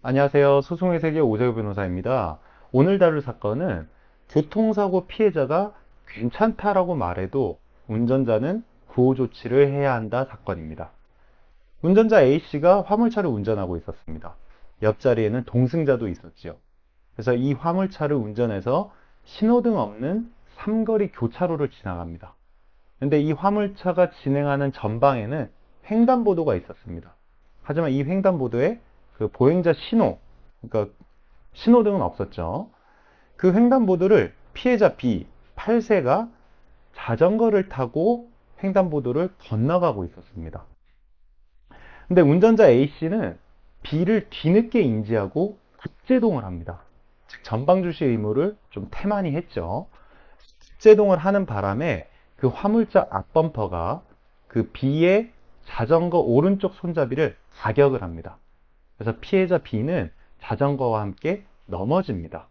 안녕하세요. 소송의 세계 오세호 변호사입니다. 오늘 다룰 사건은 교통사고 피해자가 괜찮다라고 말해도 운전자는 구호 조치를 해야 한다 사건입니다. 운전자 A씨가 화물차를 운전하고 있었습니다. 옆자리에는 동승자도 있었지요. 그래서 이 화물차를 운전해서 신호등 없는 삼거리 교차로를 지나갑니다. 근데 이 화물차가 진행하는 전방에는 횡단보도가 있었습니다. 하지만 이 횡단보도에 그 보행자 신호, 그러니까 신호등은 없었죠. 그 횡단보도를 피해자 B, 8세가 자전거를 타고 횡단보도를 건너가고 있었습니다. 근데 운전자 A씨는 B를 뒤늦게 인지하고 급제동을 합니다. 즉 전방주시 의무를 좀 태만히 했죠. 급제동을 하는 바람에 그 화물차 앞범퍼가 그 B의 자전거 오른쪽 손잡이를 가격을 합니다. 그래서 피해자 B는 자전거와 함께 넘어집니다.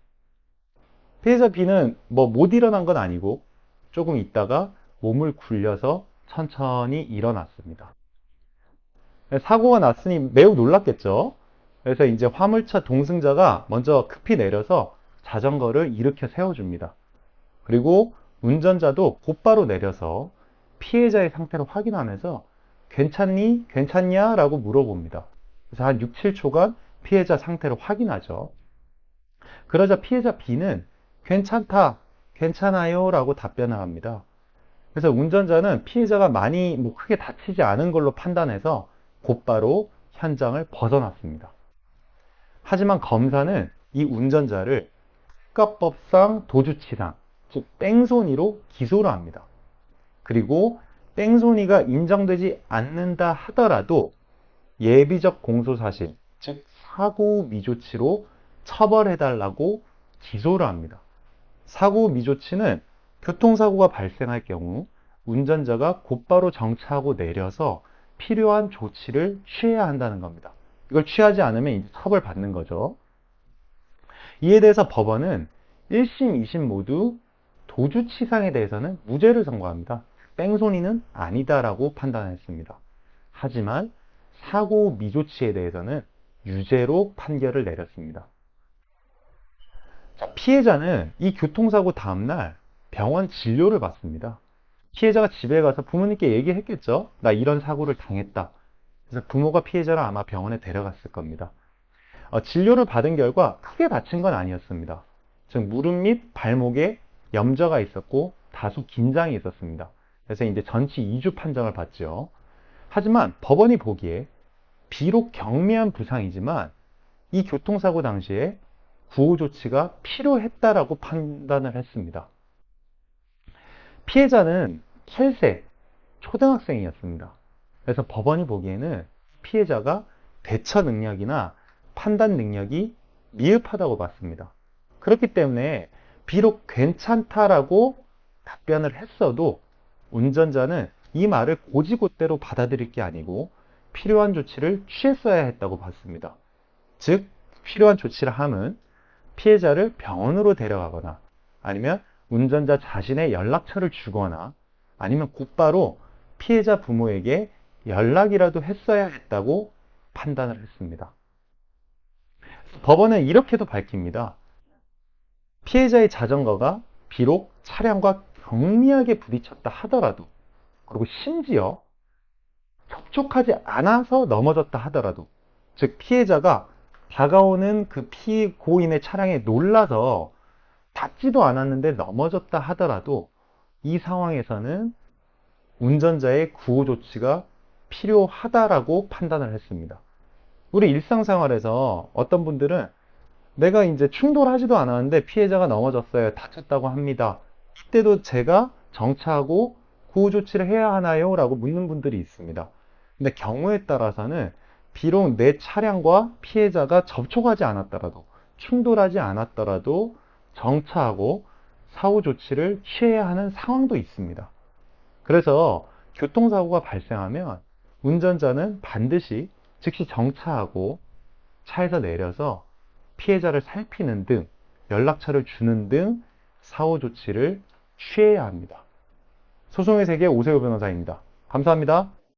피해자 B는 뭐 못 일어난 건 아니고 조금 있다가 몸을 굴려서 천천히 일어났습니다. 사고가 났으니 매우 놀랐겠죠. 그래서 이제 화물차 동승자가 먼저 급히 내려서 자전거를 일으켜 세워줍니다. 그리고 운전자도 곧바로 내려서 피해자의 상태를 확인하면서 괜찮니? 괜찮냐? 라고 물어봅니다. 그래서 한 6, 7초간 피해자 상태를 확인하죠. 그러자 피해자 B는 괜찮다, 괜찮아요 라고 답변을 합니다. 그래서 운전자는 피해자가 많이 뭐 크게 다치지 않은 걸로 판단해서 곧바로 현장을 벗어났습니다. 하지만 검사는 이 운전자를 국가법상 도주치상, 즉 뺑소니로 기소를 합니다. 그리고 뺑소니가 인정되지 않는다 하더라도 예비적 공소사실, 즉 사고 미조치로 처벌해달라고 기소를 합니다. 사고 미조치는 교통사고가 발생할 경우 운전자가 곧바로 정차하고 내려서 필요한 조치를 취해야 한다는 겁니다. 이걸 취하지 않으면 이제 처벌받는 거죠. 이에 대해서 법원은 1심, 2심 모두 도주치상에 대해서는 무죄를 선고합니다. 뺑소니는 아니다라고 판단했습니다. 하지만 사고 미조치에 대해서는 유죄로 판결을 내렸습니다. 피해자는 이 교통사고 다음날 병원 진료를 받습니다. 피해자가 집에 가서 부모님께 얘기했겠죠. 나 이런 사고를 당했다. 그래서 부모가 피해자를 아마 병원에 데려갔을 겁니다. 어, 진료를 받은 결과 크게 다친 건 아니었습니다. 즉 무릎 및 발목에 염좌가 있었고 다소 긴장이 있었습니다. 그래서 이제 전치 2주 판정을 받죠. 하지만 법원이 보기에 비록 경미한 부상이지만 이 교통사고 당시에 구호 조치가 필요했다라고 판단을 했습니다. 피해자는 8세 초등학생이었습니다. 그래서 법원이 보기에는 피해자가 대처 능력이나 판단 능력이 미흡하다고 봤습니다. 그렇기 때문에 비록 괜찮다라고 답변을 했어도 운전자는 이 말을 고지고대로 받아들일 게 아니고 필요한 조치를 취했어야 했다고 봤습니다. 즉, 필요한 조치를 함은 피해자를 병원으로 데려가거나 아니면 운전자 자신의 연락처를 주거나 아니면 곧바로 피해자 부모에게 연락이라도 했어야 했다고 판단을 했습니다. 법원은 이렇게도 밝힙니다. 피해자의 자전거가 비록 차량과 경미하게 부딪혔다 하더라도 그리고 심지어 접촉하지 않아서 넘어졌다 하더라도 즉 피해자가 다가오는 그 피고인의 차량에 놀라서 닿지도 않았는데 넘어졌다 하더라도 이 상황에서는 운전자의 구호 조치가 필요하다라고 판단을 했습니다. 우리 일상생활에서 어떤 분들은 내가 이제 충돌하지도 않았는데 피해자가 넘어졌어요. 다쳤다고 합니다. 이때도 제가 정차하고 구호 조치를 해야 하나요? 라고 묻는 분들이 있습니다. 근데 경우에 따라서는 비록 내 차량과 피해자가 접촉하지 않았더라도 충돌하지 않았더라도 정차하고 사후 조치를 취해야 하는 상황도 있습니다. 그래서 교통사고가 발생하면 운전자는 반드시 즉시 정차하고 차에서 내려서 피해자를 살피는 등 연락처를 주는 등 사후 조치를 취해야 합니다. 소송의 세계 오세호 변호사입니다. 감사합니다.